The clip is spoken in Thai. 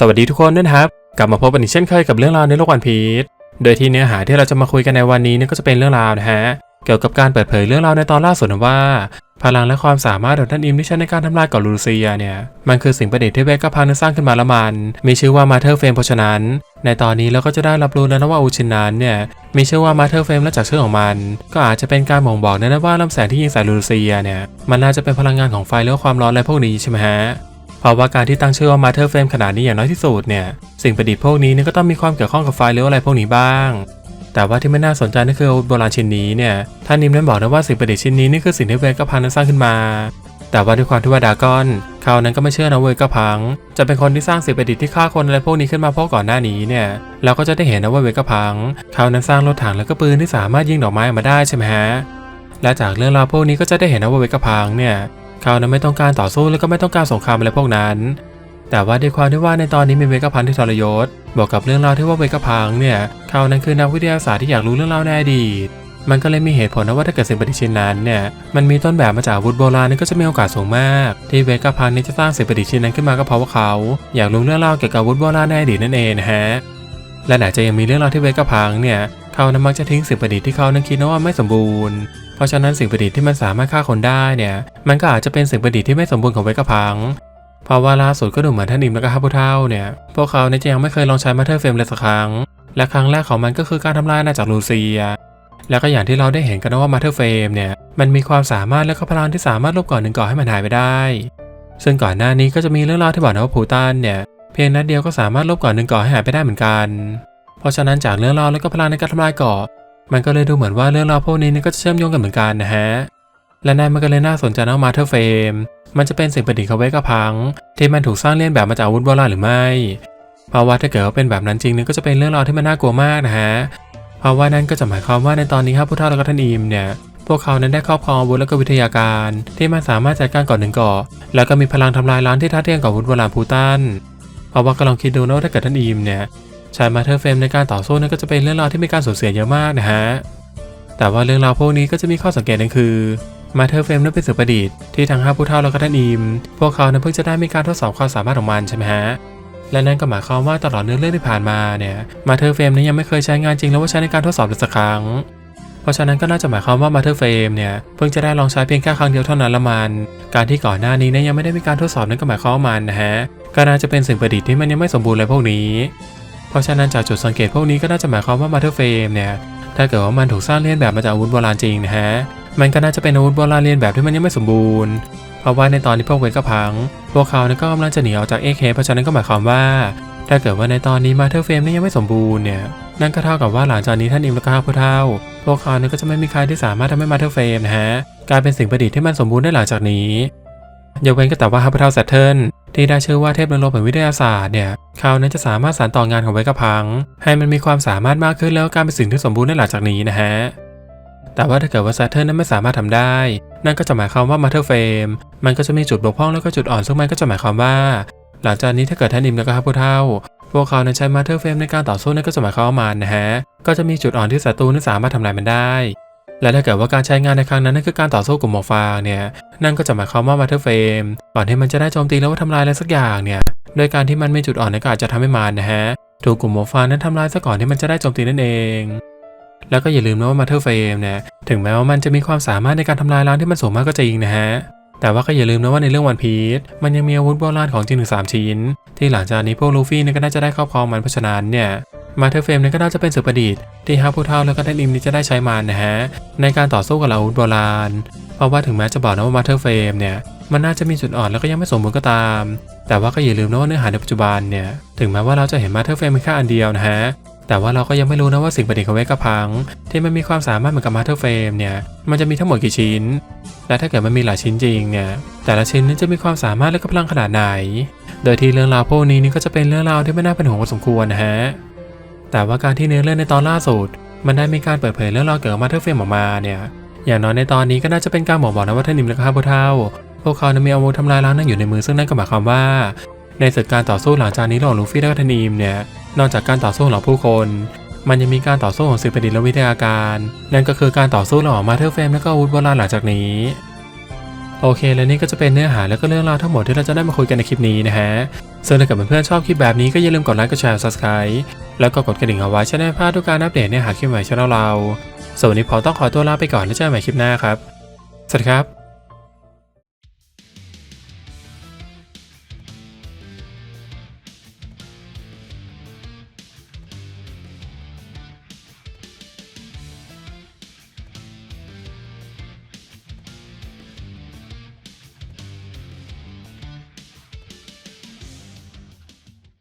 สวัสดีทุกคนด้วยนะครับ กลับมาพบกันอีกเช่นเคยกับเรื่องราวในโลกวันพีชโดยที่เนื้อหาที่เราจะมาคุยกันในวันนี้เนี่ยก็จะเป็นเรื่องราวนะฮะเกี่ยวกับการเปิดเผยเรื่องราวในตอนล่าสุดนะว่า พลังและความสามารถของท่านอิมที่ใช้ในการทำลายเกาะลูเซียเนี่ยมันคือสิ่งประดิษฐ์ที่เวกกพังนั้นสร้างขึ้นมาละมัน มีชื่อว่ามาเธอร์เฟมเพราะฉะนั้น ในตอนนี้เราก็จะได้รับรู้แล้วนะว่าอูชินนั้นเนี่ยมีชื่อว่ามาเธอร์เฟมและจากชื่อของมัน ก็อาจจะเป็นการบ่งบอกนะว่าลำแสงที่ยิงใส่ลูเซียเนี่ยมันน่าจะเป็นพลังงานของไฟหรือความร้อนอะไรพวกนี้ใช่ไหมฮะ เพราะว่าการที่ตั้งชื่อว่า Matter Frame ขนาดนี้อย่างน้อยที่สุดเนี่ย สิ่งประดิษฐ์พวกนี้เนี่ยก็ต้องมีความเกี่ยวข้องกับไฟหรืออะไรพวกนี้บ้าง แต่ว่าที่ไม่น่าสนใจนั่นคือโบราณชิ้นนี้เนี่ย ท่านนิมนั้นบอกนะว่าสิ่งประดิษฐ์ชิ้นนี้นี่คือสิ่งที่เวกพังนั้นสร้างขึ้นมา แต่ว่าด้วยความที่ว่าดากอน เขานั้นก็ไม่เชื่อนะเวกพัง จะเป็นคนที่สร้างสิ่งประดิษฐ์ที่ฆ่าคนอะไรพวกนี้ขึ้นมาเพราะก่อนหน้านี้เนี่ย เราก็จะได้เห็นนะว่าเวกพัง เขานั้นสร้างรถถังแล้วก็ปืนที่สามารถยิงดอกไม้ออกมาได้ใช่ไหมฮะ และจากเรื่องราวพวกนี้ก็จะได้เห็นนะว่าเวกพังเนี่ย เขานั้นไม่ต้องการต่อสู้แล้วก็ไม่ต้องการสงครามอะไรพวกนั้น แต่ว่าด้วยความที่ว่าในตอนนี้มีเวกพังที่ทรยศบอกกับเรื่องราวที่ว่าเวกพังเนี่ยเขานั้นคือนักวิทยาศาสตร์ที่อยากรู้เรื่องราวในอดีตมันก็เลยมีเหตุผลนะว่าถ้าเกิดสิ่งประดิษฐ์ชิ้นนั้นเนี่ยมันมีต้นแบบมาจากอาวุธโบราณนี่ก็จะมีโอกาสสูงมาก ที่เวกพังนี้จะสร้างสิ่งประดิษฐ์ชิ้นนั้นขึ้นมาก็เพราะว่าเขา อยากรู้เรื่องราวเกี่ยวกับอาวุธโบราณในอดีตนั่นเองนะฮะและไหนจะยังมีเรื่องราวที่เวกพังเนี่ย เขานั้นมักจะทิ้งสิ่งประดิษฐ์ที่เขานั้นคิดว่าไม่สมบูรณ์ เพราะฉะนั้นสิ่งประดิษฐ์ที่มันสามารถฆ่าคนได้เนี่ย มันก็อาจจะเป็นสิ่งประดิษฐ์ที่ไม่สมบูรณ์ของเวกพังเพราะว่าล่าสุดก็ดูเหมือนท่านอิมและก็ฮับเท่าเนี่ย พวกเขาเนี่ยจยังไม่เคยลองใช้มาเธอร์เฟรมเลยสักครั้ง และครั้งแรกของมันก็คือการทำลายอาณาจักรลูเซีย แล้วก็อย่างที่เราได้เห็นกันว่ามาเธอร์เฟรมเนี่ย มันมีความสามารถและก็พลังที่สามารถลบก่อนหนึ่งก่อให้มันหายไปได้ ซึ่งก่อนหน้านี้ก็จะมีเรื่องราวที่บอกนะว่าพูตันเนี่ย เพียงนัดเดียวก็สามารถลบก่อนหนึ่งก่อให้หายไปได้เหมือนกัน เพราะฉะนั้นจากเรื่องราวและก็พลังในการทำลายเกาะ มันก็เลยดูเหมือนว่าเรื่องราวพวกนี้เนี่ยก็จะเชื่อมโยงกันเหมือนกันนะฮะ และนั่นมันก็เลยน่าสนใจนะมาเธอเฟรมมันจะเป็นสิ่งประดิษฐ์ของเวกพัง ที่มันถูกสร้างเลียนแบบมาจากอาวุธโบราณหรือไม่เพราะว่าถ้าเกิดว่าเป็นแบบนั้นจริงเนี่ยก็จะเป็นเรื่องราวที่มันน่ากลัวมากนะฮะเพราะว่านั่นก็จะหมายความว่าในตอนนี้ครับผู้เฒ่าและก็ท่านอิมเนี่ยพวกเขานั้นได้ครอบครองอาวุธและก็วิทยาการ ที่มันสามารถจัดการก่อนหนึ่งเกาะแล้วก็มีพลังทำลายล้างที่ท้าเทียมกับอาวุธโบราณพูตันเพราะว่าก็ลองคิดดูนะว่าถ้าเกิดท่านอิมเนี่ย ใช้มาเธอร์เฟรมในการต่อสู้นั่นก็จะเป็นเรื่องราวที่มีการสูญเสียเยอะมากนะฮะ แต่ว่าเรื่องราวพวกนี้ก็จะมีข้อสังเกตหนึงคือมาเธอร์เฟรมนั้นเป็นสิ่งประดิษฐ์ที่ทั้งห้าผู้เฒ่าแล้วก็ท่านอิม พวกเขานั้นเพิ่งจะได้มีการทดสอบความสามารถของมันใช่ไหมฮะ และนั่นก็หมายความว่าตลอดเนื้อเรื่องที่ผ่านมาเนี่ยมาเธอร์เฟรมนั้นยังไม่เคยใช้งานจริงแล้วว่าใช้ในการทดสอบเลยสักครั้ง เพราะฉะนั้นก็น่าจะหมายความว่ามาเธอร์เฟรมเนี่ยเพิ่งจะได้ลองใช้เพียงแค่ครั้งเดียวเท่านั้นละมัน การที่ก่อนหน้านี้เนี่ยยังไม่ได้มีการทดสอบนั้นก็หมายความว่ามันนะฮะก็น่าจะเป็นสิ่งประดิษฐ์ที่มันยังไม่สมบูรณ์เลยพวกนี้เราะฉะนั้นจากจุดสังเกตพวกนี้ก็น่าจะหมายความว่ามาเธอร์เฟรมเนี่ยถ้าเกิดว่ามันถูกสร้างเลียนแบบมาจากอาวุธโบราณจริงนะฮะมันก็น่าจะเป็นอาวุธโบราณเลียนแบบที่มันยังไม่สมบูรณ์เพราะว่าในตอนที่พวกเวกกพัง พวกเขาเนี่ยก็กำลังจะหนีออกจากเอเคเพราะฉะนั้นก็หมายความว่า ถ้าเกิดว่าในตอนนี้มาเธอร์เฟรมนี่ยังไม่สมบูรณ์เนี่ยนั่นก็เท่ากับว่าหลังจากนี้ท่านอิมและก็ห้าผู้เท่า พวกเขาเนี่ยก็จะไม่มีใครที่สามารถทำให้มาเธอร์เฟรมนะฮะกลายเป็นสิ่งประดิษฐ์ที่มันสมบูรณ์ได้หลังจากนี้ ยกเว้นก็แต่ว่าฮับเทลแซตเทิลที่ได้ชื่อว่าเทพนรกแห่งวิทยาศาสตร์เนี่ยเขานั้นจะสามารถสานต่องานของไวกระพัง ให้มันมีความสามารถมากขึ้นแล้วการเป็นสิ่งที่สมบูรณ์ได้หลังจากนี้นะฮะ แต่ว่าถ้าเกิดว่าแซตเทิลนั้นไม่สามารถทำได้ นั่นก็จะหมายความว่ามาเธอร์เฟมมันก็จะมีจุดบกพร่องแล้วก็จุดอ่อนซึ่งมันก็จะหมายความว่า หลังจากนี้ถ้าเกิดท่านอิมแล้วก็ฮับผู้เท่าพวกเขานั้นใช้มาเธอร์เฟมในการต่อสู้นั่นก็จะหมายความว่ามันนะฮะก็จะมีจุดอ่อนที่ศัตรูนั้นสามารถทำลายมันได้ และถ้าเกิดว่าการใช้งานในครั้งนั้นนั่นคือการต่อสู้กลุ่มหมอกฟางเนี่ย นั่นก็จะหมายความว่ามาเธอร์เฟรมก่อนที่มันจะได้โจมตีแล้วว่าทำลายอะไรสักอย่างเนี่ย โดยการที่มันมีจุดอ่อนในก็อาจจะทำให้มันนะฮะ ถูกกลุ่มหมอกฟางนั้นทำลายซะก่อนที่มันจะได้โจมตีนั่นเอง แล้วก็อย่าลืมนะว่ามาเธอร์เฟรมเนี่ย ถึงแม้ว่ามันจะมีความสามารถในการทำลายล้างที่มันสูงมากก็จริงนะฮะ แต่ว่าก็อย่าลืมนะว่าในเรื่องวันพีชมันยังมีอาวุธโบราณของจริงถึงสามชิ้น ที่หลังจากนี้พวกลูฟี่เนี่ยก็น่าจะได้ครอบครองมันเพราะฉะนั้นเนี่ย มาเธอเฟรมเนี่ยก็น่าจะเป็นสื่อประดิษฐ์ที่ฮาผู้เท่าแล้วก็ท่านอิมนี่จะได้ใช้มันนะฮะในการต่อสู้กับอาวุธโบราณ เพราะว่าถึงแม้จะบอกนะว่ามาเธอเฟรมเนี่ยมันน่าจะมีจุดอ่อนแล้วก็ยังไม่สมบูรณ์ก็ตาม แต่ว่าก็อย่าลืมนะว่าเนื้อหาในปัจจุบันเนี่ยถึงแม้ว่าเราจะเห็นมาเธอเฟรมเป็นแค่อันเดียวนะฮะแต่ว่าเราก็ยังไม่รู้นะว่าสิ่งประดิษฐ์ของเวกพัง ที่มันมีความสามารถเหมือนกับมาเธอเฟรมเนี่ยมันจะมีทั้งหมดกี่ชิ้น และถ้าเกิดมันมีหลายชิ้นจริงเนี่ยแต่ละชิ้นนั้นจะมีความสามารถและก็พลังขนาดไหน โดยที่เรื่องราวพวกนี้นี่ก็จะเป็นเรื่องราวที่ไม่น่าเป็นห่วงพอสมควรนะฮะ แต่ว่าการที่เนื้อเรื่องในตอนล่าสุด มันได้มีการเปิดเผยเรื่องราวเกี่ยวกับมาเธอร์เฟรมออกมาเนี่ย อย่างน้อยในตอนนี้ก็น่าจะเป็นการบอกบอกนะว่าท่านนิมและก็ข้าพเท่า พวกเขานั้นมีอาวุธทำลายล้างนั่งอยู่ในมือซึ่งนั่นก็หมายความว่า ในศึกการต่อสู้หลังจากนี้ระหว่างลูฟี่และก็ท่านนิมเนี่ย นอกจากการต่อสู้ของเหล่าผู้คน มันยังมีการต่อสู้ของสิ่งประดิษฐ์และวิทยาการ นั่นก็คือการต่อสู้ระหว่างมาเธอร์เฟรมและก็อาวุธโบราณหลังจากนี้โอเค และนี่ก็จะเป็นเนื้อหาและก็เรื่องราวทั้งหมดที่เราจะได้มาคุยกันในคลิปนี้นะฮะ ซึ่งถ้าเกิดเพื่อนๆชอบคลิปแบบนี้ก็อย่าลืมกดไลค์กดแชร์ subscribe แล้วก็กดกระดิ่งเอาไว้จะได้พลาดทุกการอัปเดตเนื้อหาคลิปใหม่ช่องเราส่วนวันนี้ผมต้องขอตัวลาไปก่อนแล้วเจอกันใหม่คลิปหน้าครับ สวัสดีครับ